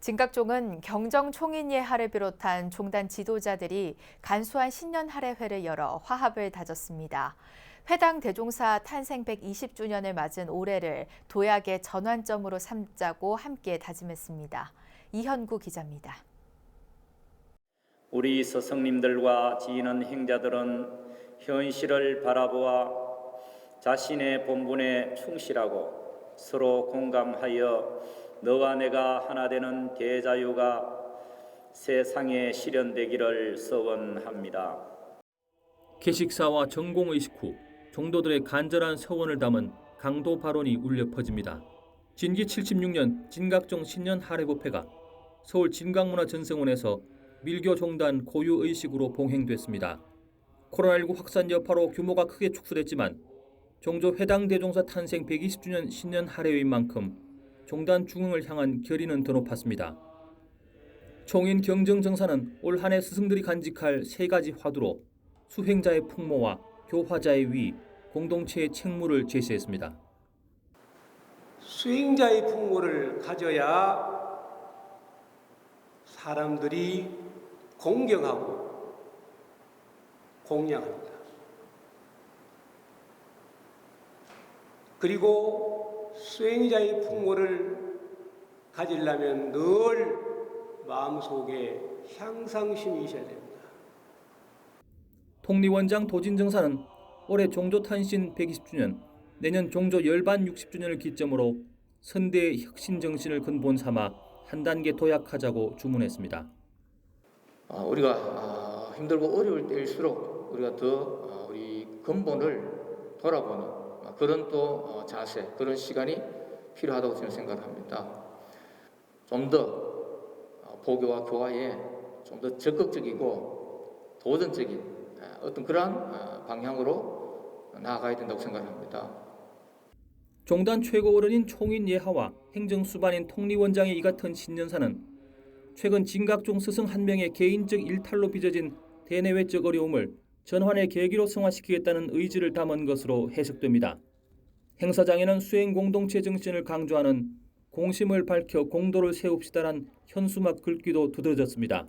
진각종은 경정 총인 예하를 비롯한 종단 지도자들이 간소한 신년 할애회를 열어 화합을 다졌습니다. 회당 대종사 탄생 120주년을 맞은 올해를 도약의 전환점으로 삼자고 함께 다짐했습니다. 이현구 기자입니다. 우리 스승님들과 지인은 행자들은 현실을 바라보아 자신의 본분에 충실하고 서로 공감하여 너와 내가 하나 되는 대자유가 세상에 실현되기를 서원합니다. 개식사와 전공의식 후 종도들의 간절한 서원을 담은 강도 발언이 울려 퍼집니다. 진기 76년 진각종 신년 할애법회가 서울 진강문화전승원에서 밀교 종단 고유 의식으로 봉행됐습니다. 코로나19 확산 여파로 규모가 크게 축소됐지만 종조 회당 대종사 탄생 120주년 신년 할애회인 만큼 종단 중흥을 향한 결의는 더 높았습니다. 총인 경정정사는 올 한해 스승들이 간직할 세 가지 화두로 수행자의 풍모와 교화자의 위, 공동체의 책무를 제시했습니다. 수행자의 풍모를 가져야 사람들이 공경하고 공양합니다. 그리고 수행자의 풍모를 가지려면 늘 마음속에 향상심이 있어야 됩니다. 통리원장 도진정사는 올해 종조 탄신 120주년, 내년 종조 열반 60주년을 기점으로 선대의 혁신 정신을 근본 삼아 한 단계 도약하자고 주문했습니다. 아, 우리가 아, 힘들고 어려울 때일수록 우리가 더 어, 우리 근본을 돌아보는 아, 그런 또 어, 자세, 그런 시간이 필요하다고 저는 생각합니다. 좀 더 보교와 교화에 좀 더 적극적이고 도전적인 아, 어떤 그러한 아, 방향으로 나아가야 된다고 생각합니다. 종단 최고 어른인 총인 예하와 행정 수반인 통리원장의 이 같은 신년사는 최근 진각종 스승 한 명의 개인적 일탈로 빚어진 대내외적 어려움을 전환의 계기로 승화시키겠다는 의지를 담은 것으로 해석됩니다. 행사장에는 수행 공동체 정신을 강조하는 공심을 밝혀 공도를 세웁시다란 현수막 글귀도 두드러졌습니다.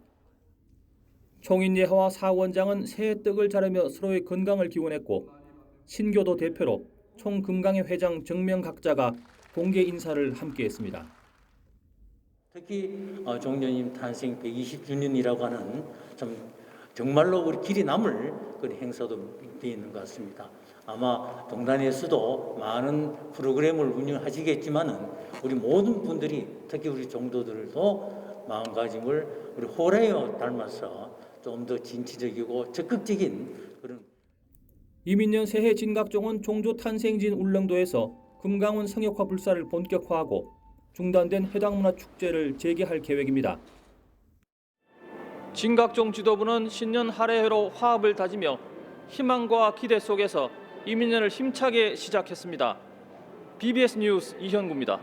총인 예하와 사 원장은 새해 떡을 자르며 서로의 건강을 기원했고 신교도 대표로 총금강회 회장 정명 각자가 공개 인사를 함께했습니다. 특히 어, 종려님 탄생 120주년이라고 하는 참 정말로 우리 길이 남을 그런 행사도 되어 있는 것 같습니다. 아마 동단에서도 많은 프로그램을 운영하시겠지만은 우리 모든 분들이 특히 우리 종도들도 마음가짐을 우리 호래여 닮아서 좀 더 진취적이고 적극적인 그런 이민년 새해 진각종은 종조 탄생진 울릉도에서 금강원 성역화 불사를 본격화하고 중단된 해당 문화 축제를 재개할 계획입니다. 진각종 지도부는 신년 할애회로 화합을 다지며 희망과 기대 속에서 이민년을 힘차게 시작했습니다. BBS 뉴스 이현구입니다.